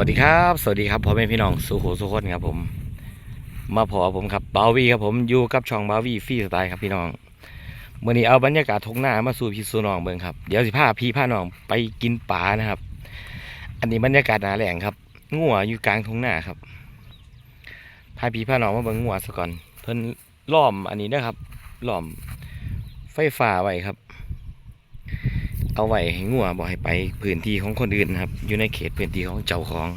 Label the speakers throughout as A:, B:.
A: วัสดีครับ สวัสดีครับพ่อแม่พี่น้องสุโขสุขคนครับผม มาพอผมครับบาวีครับผมอยู่กับช่องบาวีฟรีสไตล์ครับพี่น้องเมื่อนี้เอาบรรยากาศทงหน้ามาสู่พี่สู่น้องเบิ่งครับเดี๋ยวสิพาพี่พาน้องไปกินปลานะครับ อันนี้บรรยากาศหนาแหลงครับงัวอยู่กลางทงหน้าครับพาพี่พาน้องมาเบิ่งงัวซะก่อนเพิ่นล้อมอันนี้นะครับล้อมไฟฟ้าไว้ครับ เอาไว้ให้งัวบ่ให้ไปพื้นที่ของคนอื่นนะครับ อยู่ในเขตพื้นที่ของเจ้าของ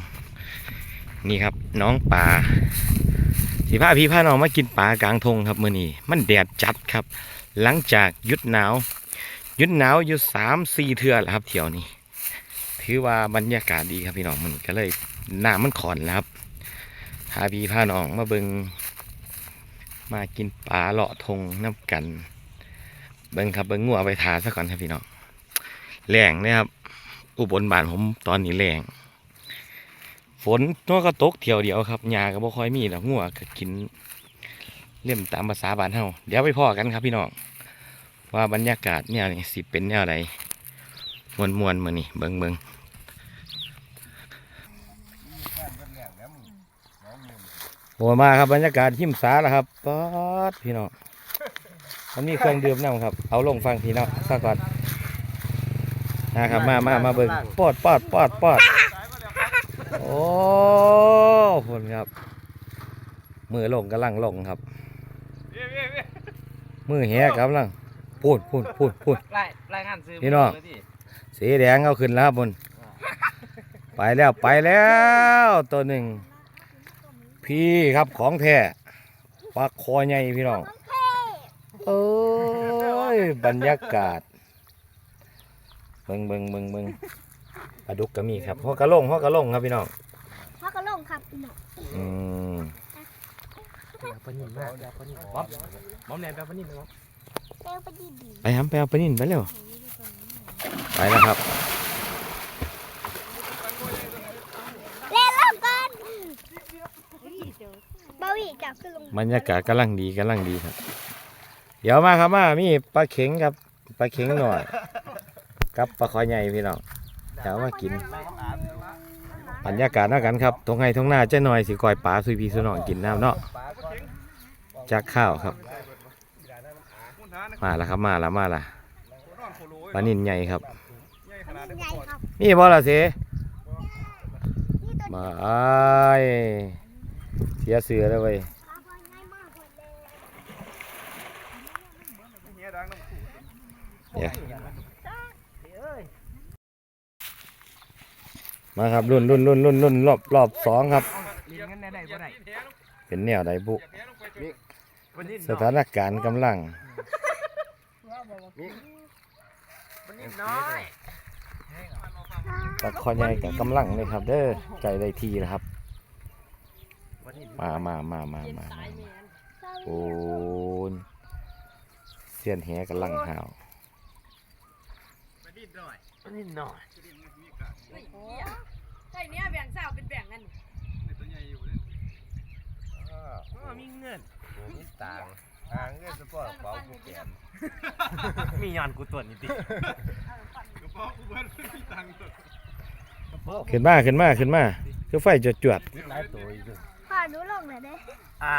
A: นี่ครับ น้องปลาสีผ้าพี่ผ้าน้องมากินปลากลางทงครับมื้อนี้มันแดดจัดครับ หลังจากยุดหนาวยุดหนาวอยู่สามสี่เทื่อแล้วครับเที่ยวนี้ถือว่าบรรยากาศดีครับพี่น้องมันก็เลยหน้ามันขอนแล้วครับพาพี่พาน้องมาเบิงมากินปลาเลาะทงน้ำกัน เบิงครับเบิงงัวไปทาซะก่อนครับพี่น้อง แรงนะครับ อุบลบ้านผมตอนนี้แรงฝนตัวก็ตกเที่ยวเดียวครับหญ้าก็บ่ค่อยมีดอกงัวก็กินเล่มตามภาษาบ้านเฮาเดี๋ยวไปพ่อกันครับพี่น้องว่าบรรยากาศเนี่ยนี่สิเป็นแนวใดมวนมวนมือนี้เบิงเบิงโอ้มาครับบรรยากาศหิมสาแล้วครับป๊อดพี่น้องมันมีเครื่องดื่มนํครับ เอาลงฟังพี่น้องซะก่อน นะครับมามามาเบิ่งปอดปอดปอดปอดโอ้คนครับ มือลงกำลังลงครับ มือแหกำลังพูดพูดพูดพูด
B: รายรายงานซื้อ
A: พี่น้อง
B: เลยที่
A: สีแดงเอาขึ้นแล้วครับบนไปแล้วไปแล้วตัวหนึ่ง พี่ครับของแท้ปลาคอใหญ่พี่น้องเอ้ยบรรยากาศเบิ่งเบิ่งเบิ่งเบิ่งปลาดุกก็มีครับหัวกระลงหัวกระลงครับพี่น้อง
C: พ่อกระลงครับพี่น้อง
A: อืม
B: ปนินมากปนินบ๊อบบ๊อบแนนแปลปนินนะครับ
C: เต้วไปดีดี
A: ไปทำไปเอาไปนี่ไปเร็วไปแล้วครับ
C: เล่นแล้วกันเบาอีกจับขึ้นลง
A: บรรยากาศกำลังดีกำลังดีครับ เดี๋ยวมาครับมามีปลาเข็งครับปลาเข็งหน่อย กับปลาคอใหญ่พี่น้องเดี๋ยวมากินบรรยากาศน่ากันครับตรงไห้ตรงหน้าเจ้าหน่อยสิกอยปลาสุยพีสุน้องกินน้ำเนาะจากข้าวครับ มาแล้วครับมาแล้วมาและปลานินใหญ่ครับ
C: ใหญ่ครับ
A: นี่บอละเส
C: นี่ตัว
A: มาไอ้ายเสียเสือแล้วเว้ย
C: ปลาบอลง่ายมากเลย
A: มาครับรุ่นรุ่นรุ่นรุ่นรุ่นรอบรอบสองครับ
B: เรียนกันได้ได้บ่ได้
A: เป็นแนวใดบุ
B: ปนิน
A: สถานการณ์กำลัง
B: ปนินน้อย
A: ตะคอใหญ่กับกำลังเลยครับ เด้อใจได้ทีแล้วครับ
B: ปนิน
A: มามามามามามาโอ้นเสียนแหกำลังหาว
B: ปนินน้อยปนินน้อย
D: ใช่เนี้ยแบ่งสาวเป็นแบ่งกัน
B: อ๋อมีเงิน
E: มีต่างทางเงินสปอร์ตเป๋ากูแกน
B: มีย้อนกูตัวนี้ติ
A: ขึ้นมาขึ้นมาขึ้นมาคือไฟจวดจวด
E: หลายตัวอยู่
C: พ่อหนูลงเลยเด้
B: อ่า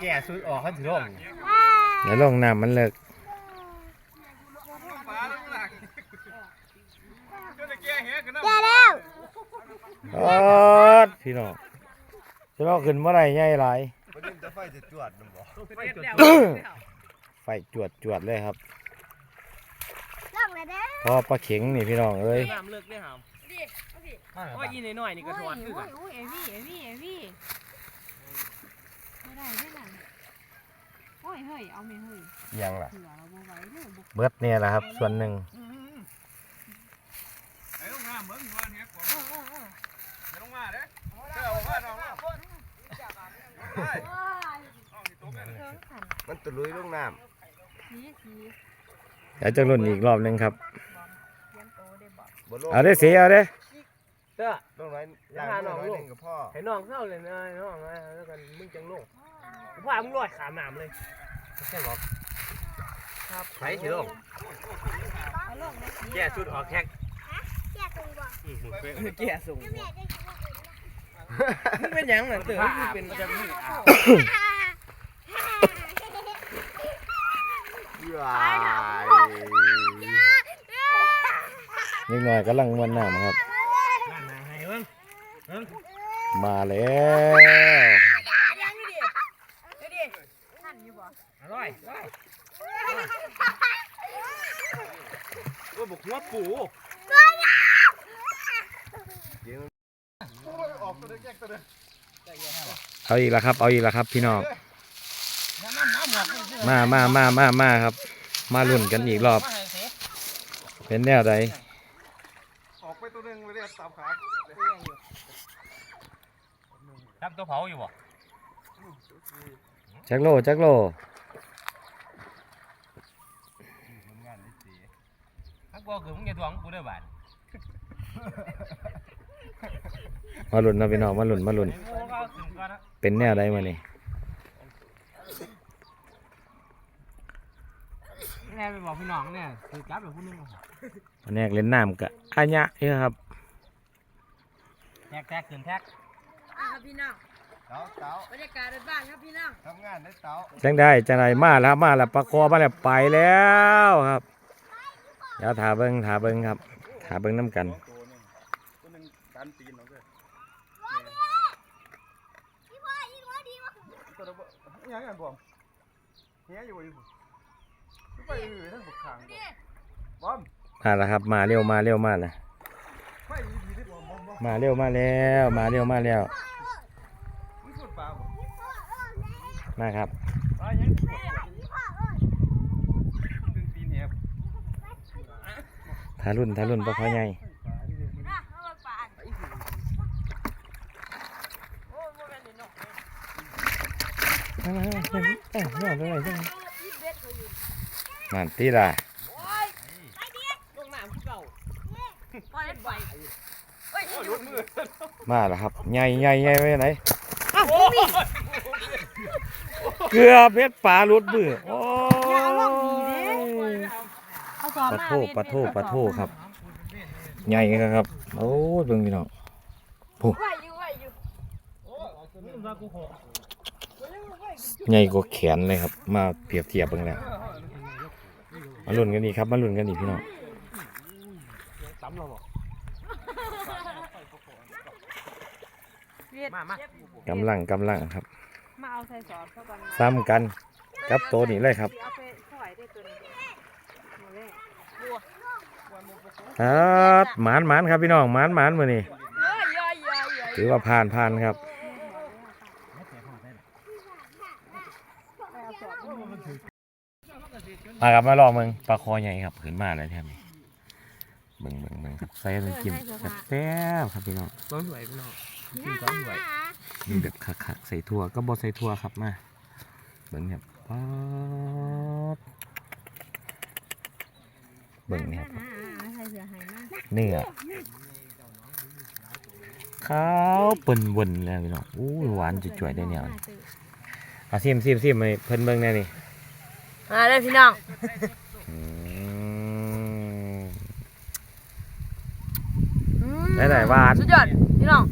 B: แก่สุดออกเขาถือร่ม
A: ๆอย่าลงน้ำมันเลิก
C: แย่แล้ว
A: ออด พี่น้องจะลอกขึ้นเมื่อไรใหญ่หลาย
E: วันนี้จะไฟจะจวดมันบ่
B: ไปจุด
A: ไฟจวดจวดเลยครับ
C: ลงเลยเด้
A: พอปลาเข็งนี่พี่น้องเอ้ย
B: น้ำเลิกเลยหาม
D: ดิเอาสิ
B: โอ้ยยีน้อยๆนี่ก็ทอดคือกัน
D: โอ้ยเอวี่เอวี่เอวี่ไม่ได้ไม่ได้โอ้ยเฮ้ยเอาไม่เฮ้ย
E: ยังล่ะ
D: เผื่อเราบ่ไหวเด้อบ่
A: เบิดเนี่ยแหละครับ ส่วนหนึ่ง
E: มันตะลุยลงน้
D: สีสี
A: เดี๋ยวจะรุ่นอีกรอบหนึงครับำ
E: บ่ลง
A: เอาได้เสียเอาได้
B: เด้อ
E: ลงน้อย
B: อย่า
E: ล่าง
B: หาน้อง
E: น้อย
B: ลู
E: ห
B: ก
E: นึงกับพ่อ
B: ให้น้องเข้าเลยนะน้องนะแล้วกันมึงจังลงกูพามึงลอยขามน้ำเลยไม่ใช่หรอกครับไผสิลง
D: เอาลงนะสี
B: แก่สุดออกแท็ก
C: แย่ตรงบ่
B: แก่สูง
C: แม่ได้กินว่า
B: มึงเป็นหยังน่ะเต๋อมึงเป็นจะมี
E: ว้าย
A: นิดหน่อยกำลังมวนน้ำครับ
B: นั่นน่ะให้เบิ่งเบิ่ง
A: มาแล้ว
B: อร่อยอร่อยโอ้ยบอกหัวปู
E: ออก ตัวเด็กแยกตัวเด็ก
A: เอาอีกแล้วครับ เอาอีกแล้วครับ พี่น้อง มามามามามาครับ มาลุ้นกันอีกรอบ เป็นแนวใด
E: ออกไปตัวหนึงไปเรียกตามขา
B: ทำตัวเผาอยู่บ่
A: จักโลจักโล
E: งานนี้สี
B: ถ้ากูคือมึงจะทวงกูได้บาท
A: มาลุ้นนะพี่น้องมาลุ้นมาลุ้น
B: โอ้ก็ขึ้นก่อนนะ
A: เป็นแนวใดมานี่
B: แน่ไปบอกพี่น้องเนี่ยคือจับแบบผู้นึง
A: วันนี้เล่นน้ำกับอัญญะเยอะครับ
B: แท็กแท็กขึ้นแท็ก
D: อะครับพี่น้อง
E: เต้าเต้า
D: บรรยากาศบ้านๆครับพี่น้อง
E: ทำงานได้เต้า
A: จังได้จังไรมาแล้วมาแล้วประคอมาแล้วไปแล้วครับเดี๋ยวถาเบิ้งถาเบิ้งครับถาเบิ้งน้ำกัน
E: ตัวหนึงตัวหนึงดันตีนเราด้วย
C: พี่พ่อยิงหัวดีวะ
E: ตัวเราบ่ ยังไงบอมเฮียอยู่อยู่ไปอยู่ทั้งบุกขางบอม
A: มาแล้วครับมาเร็วมาเร็วมาแล้ว
E: ไปอยู่ดีที่บอมบอมบอม
A: มาเร็วมาแล้วมาเร็วมาแล้ว
E: มึงสุดปลาบ่
A: มาครับ
E: ปลายังดึงตีนเหียบ
A: ทารุ่นทารุ่นปลาคอใหญ่
D: นะเอามาปานโอ้ยโมเมนต์เนาะ
A: มามามามาเอ้ยมาไปไหนจัง
D: อีเบ็ดเขาอยู่
A: นั่นตีละ
D: โอ้ยไปดิลงน้ำเก่าพอเล่นไปเฮ้ย
E: รุดมือ
A: มาแล้วครับใหญ่ใหญ่ใหญ่ไปไหนเกือเพชรปลาลุดมือโอ้ยปะโทปะโทปะโทครับ ใหญ่ครับ โอ้ยเบิ่งพี่น้อง
D: ไให
A: ญ่กว่าแขนเลยครับ มาเปรียบเทียบเบิ่งแล้วมาลุ้นกันดีครับมาลุ้นกันดีพี่น้อง
B: ตำเราบ่
D: เวียด
B: มามากำ
A: ลังกำลังครับ
D: มาเอาใส่สอนเข้ากัน
A: ซ้ำกันกับตัวนี้เลยครับ
D: เอาไปถวายได้ตัวนี้หมดเลย
A: ครับหมานหมานครับพี่น้องหมานหมานมือนี่
D: เย้ยเย้ยเย้ยเย้ย
A: ถือว่าผ่านผ่านครับ มาครับมาลองมึงปลาคอใหญ่ครับขึ้นมาเลยแทบนี้เบิ่งเบิ่งเบิ่งครับใส่น้ำจิ้มแซ่บๆครับพี่น้อง
B: ต้นสวยพี่น้อง
A: มีแบบคักๆใส่ถั่วก็บอใส่ถั่วครับมาเบิ่งครับป๊าดเบิ่งเนี่ยครับ
D: ใส่เสื้อหายมาก
A: เนื้อขาวเปิ่นวนแล้วพี่น้องอู้หวานจุ๋ยๆได้เนี่ยเอาซิมซิมซิมให้เพิ่นเบิ่งแน่นี่
D: มาเลยพี่น้อง
A: อืมได้ไหนหวาน
D: สุดยอดพี่น้อง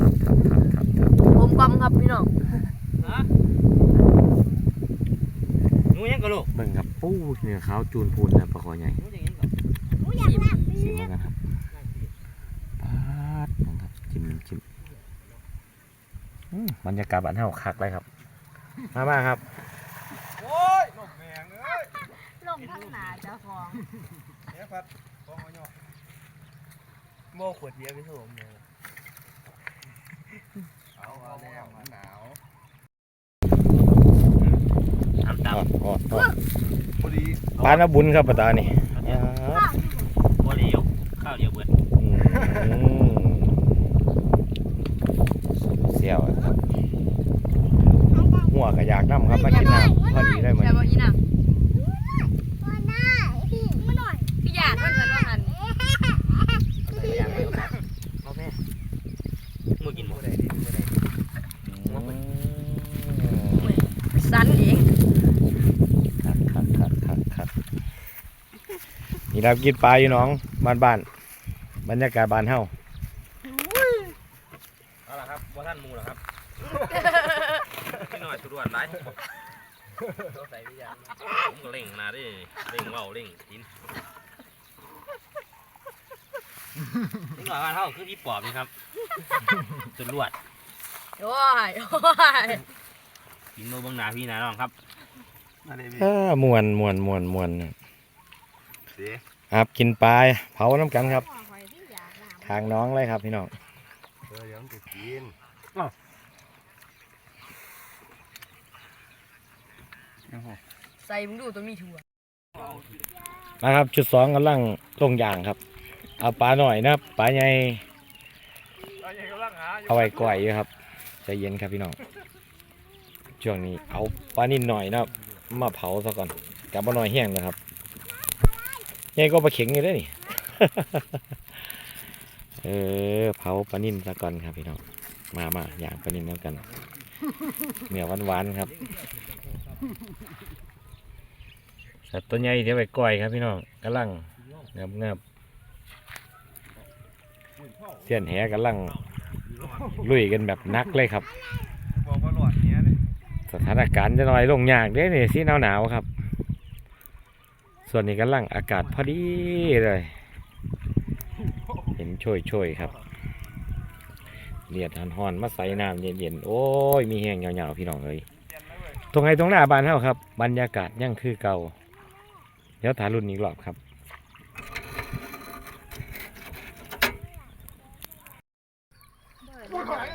A: ครับครับครับครับครับ
D: ผมกำครับพี่น้อง
B: หนูยังกะลูก
A: เบิ่งครับปูเนื้อขาวจูนพูนนะปลาคอใหญ่
B: หนูอย่างนี้ก่อน
C: หนูอยากนั่ง
A: ชิมแล้วกันครับปาดนะครับจิ้มจิ้มอืมบรรยากาศบ้านเฮาคักเลยครับ มามาครับ
E: โอ้ยนกแมงเอ้ย
D: ลงทั้งหนาเจ้าของ
E: เฮียพัดฟองเอาหยอก
B: โมขวดเดียวพี่โถมเลย
E: เอาเอาแล้วมันหนาว
B: ตำต
A: อ๋ออ๋ออ๋อ
E: พอดี
A: ปานบุญครับปะตานี่อ่าำ
B: โมเดียวข้าวเดียวเบิด
A: อืมเสี่ยวครับ หัวกระยากน้ำครับมากินน้ำพอดีได้ไหม
D: แต่บอกอีน่ะ
C: พ่อหน้าพี่มาหน่อย
D: พี่อยากมันสันว่าหัน
B: เอาแม่มือกินหมด
D: สันเอง
A: ครับครับครับครับครับนี่เรากินปลาอยู่หน้องบ้านบ้านๆบรรยากาศบ้านเฮา
F: ท่านหมูหรอครับพี่หน่อยสุด วนไรตัวใส่พี่ยังผมก็เล่งนาดิเล่งว่าเล่งกินนี่หน่อยว่าเท่าคือพี่ปอบนี่ครับสุดลวด
D: โอ้ยโอ้ย
F: กินโนเบังหนาพี่นาน้องครับ
E: มาเลยพี่
A: อ่ามวนมวนมวนมวน
E: เสีย
A: ครับกินปลาเผาน้ำกันครับ ทางน้องเลยครับพี่น้อง
E: เออเดี๋ยวมันจะกิน
D: ใส่มึงดูตัวมีถั่ว
A: นะครับ ชุดสองกำลังลงยางครับ เอาปลาหน่อยนะครับปลาใหญ่
E: เอาอย่างกำลังหาอยู่
A: เอาไว้ก่อยอยู่ครับใจเย็นครับพี่น้องช่วงนี้เอาปลานิดหน่อยนะครับมาเผาซะก่อนกับปลาหน่อยแห้งนะครับใหญ่ก็ปลาเข็งอยู่ได้อนี่เออเผาปลานิ่นซะก่อนครับพี่น้องมามาอย่างปลานิ่นแล้วกันเหนียวหวานๆครับ สัตว์ตัวใหญ่เดี๋ยวไปก่อยครับพี่น้องกำลังเงับเงับเสี้ยนแหกำลังลุยกันแบบนักเลยครับ สถานการณ์จะน้อยลงยากเด้นี่สิหนาวหนาวๆครับ ส่วนนี้กำลังอากาศพอดีเลยเห็นช่วยช่วยๆครับเลียดหันหอนมาใส่น้ำเย็นๆ โอ้ย มีแห้งยาวๆ พี่น้องเลย ตรงไหนตรงหน้าบ้านเฮาครับ บรรยากาศยังคือเก่าเดี๋ยวถ่ายรุ่นอีกรอบครับ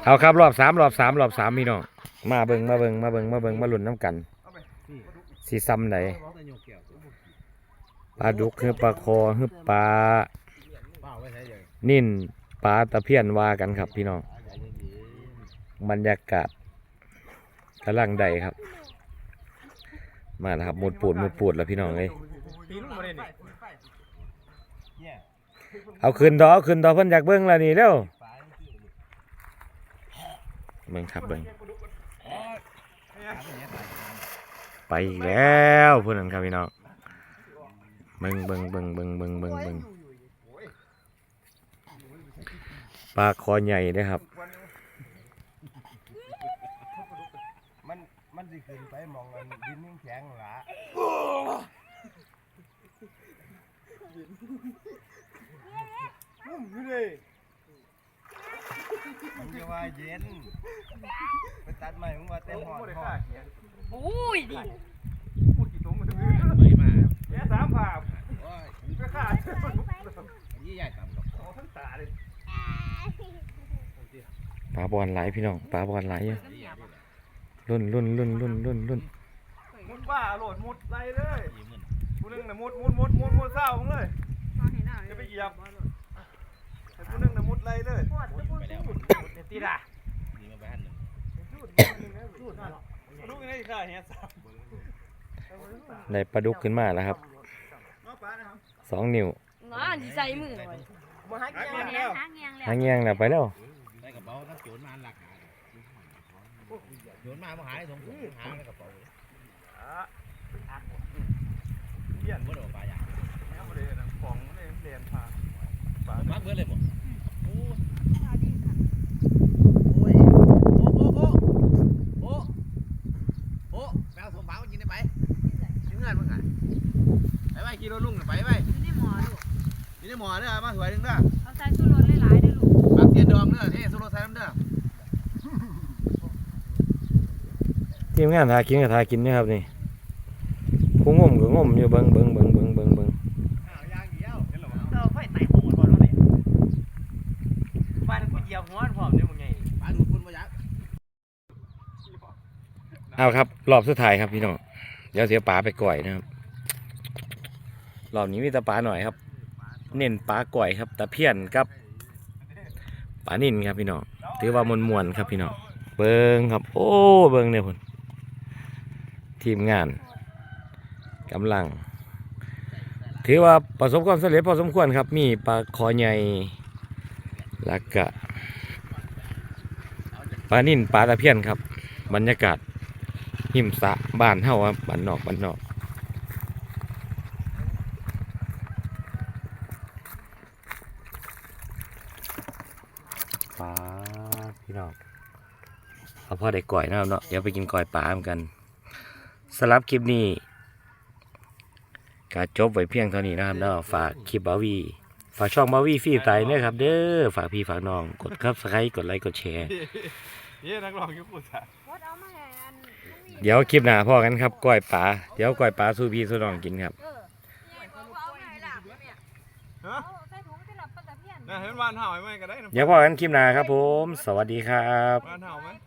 A: เอาครับรอบสามรอบสามรอบสามพี่น้องมาเบิงมาเบิงมาเบิงมาเบิงมาลุ้นน้ำกันสีซ้ำไหนปลาดุกคือปลาคอคือปลานิ่นปลาตะเพียนว่ากันครับพี่น้องบรรยากาศกำลังใดครับ มาแล้วครับหมุดปูดหมุดปูดแล้วพี่น้องเลย
E: ปีนลงมาเลยนี่
A: เอาขึ้นดอขึ้นดอเพิ่นอยากเบิ้งแล้วนี่เร็วเบิ้งครับเบิ้งไปอีกแล้วเพื่อนนครับพี่น้องเบิ้งเบิ้งเบิ้งเบิ้งเบิ้งเบิ้งเบิ้งปลาคอใหญ่เด้อครับ
E: มันสิขึ้นไปมองอันดินแข็งๆหละนุ่มอยู่ดิมันจะว่าเย็นไปตัดใหม่มึงว่าเต็มหอดหอด
D: อุ้ยดิ
E: พูดกี่ตุ้มมันถึง
F: ไม่มา
E: แค่สามภาพ
F: โอ้ย
E: ก็ขาด
F: ยี่ใหญ่ต่ำกับ
E: โอ้ทั้งตาเลย
A: ปลาบอลไหลพี่น้องปลาบอลไหลอยู่ รุ่นรุ่นรุ่นรุ่นรุ่นรุ่น
E: มุดบ้าโหลดมุดไรเลย
F: ยี่หมื่น
E: ผู้หนึงน่ะมุดมุดมุดมุดมุดเศร้ามึงเลยจะไปเหยียบแต่ผู้หนึงน่ะมุดไรเลย
F: ไปแล้ว
E: ตีด่า
F: นี่มาไปหันหนึ่ง
E: ลูกยังไงค่ะเฮียสาม
A: ได้ปลาดุกขึ้นมาแล้วครับ
E: น้องป้านะครับ
A: สองนิ้ว
D: น้าที่ใส่มือไว้
B: มาหา
E: หา
B: เกี่ยว
E: เงี้ยแล้ว
C: หางเงียงแล้ว
A: หางเงี้ยงแล้วไปแล้ว
F: ได้กระเป๋าทั้งโจรมาหลัก หาโจรมามาหาในถุงหาในกระเป๋า
E: เพี้ยน
F: เมื่อเดี๋ยวปลาอย่าง
E: เอามาเลยนะของเลยเรียนพาปลา
F: มาเบื่อเลยบ่โอ้
D: โอ้ย
F: โอ้โอ้โอ้โอ้โอ้แมวสมบัติกินได้ไหมกินเงินมึงอะไปไปกิโลลุงไปไป
C: อยู่หมอลูก
F: นี่หมอเด้อมาสวยนึงเด้อ
C: เอาใส่สู้รถหลายๆเด้อลูก
F: ปากเสียดองเด้อเฮ้สุโรไซน้ำเด้อ
A: ทีมงานทากินกับทากินนะครับนี่ผู้งมก็งมอยู่เบิงเบิงเบิงเบิงเบิงเบิง
F: ยางเดียว
B: เราไฟไต่โหดก่อนแล้วเนี่ยบ้านกูเหยียบหัวพร้อมเนี่ยมึงไง
F: ปลาดูคุณมายัก
A: เอาครับ รอบสุดท้ายครับพี่น้องเดี๋ยวเสียปลาไปก่อยนะครับรอบนี้มีแต่ปลาหน่อยครับ เน้นปลาก่อยครับตะเพียนกับปลานิ่นครับพี่น้องถือว่ามวนมวนๆครับพี่น้องเบิงครับ โอ้เบิงเนี่ยพุ่น ทีมงานกำลัง ถือว่าประสบความสำเร็จพอสมควรครับ มีปลาคอใหญ่แล้วก็ปลานิ่นปลาตะเพียนครับ บรรยากาศหิมสะบ้านเฮาครับบ้านนอกบ้านนอกปลาพี่น้องเอาพ่อได้ก่อยนะครับเนาะเดี๋ยวไปกินก่อยปลาเหมือนกัน สำหรับคลิปนี้ก็จบไว้เพียงเท่านี้นะครับเนาะฝากคลิปบาวีฝากช่องบาวีฟรีสไตล์เนี่ยครับ เด้อฝากพี่ฝากน้องกดครับสไครต์กดไลค์กดแชร์
E: เฮ้ยนักร้องยุคปุถะ
D: วดเอามาให้อันมันมี
A: เดี๋ยวคลิปหน้าพ่อกันครับก้อยปลาเดี๋ยวก้อยปลาสู้พี่สู้น้องกินครับ
D: เออเนี่ยเขาเอามาให้หลับเนี่ย
E: ฮะ
D: เอาใส่ถุงที่หลับปลาตะเพียน
E: น่าเห็นบ้านเห่าไหมก็ได้นะ
A: เดี๋ยวพ่อกันคลิปหน้าครับผม สวัสดีครับ
E: บ้านเห่าไหม
D: ปลาตะ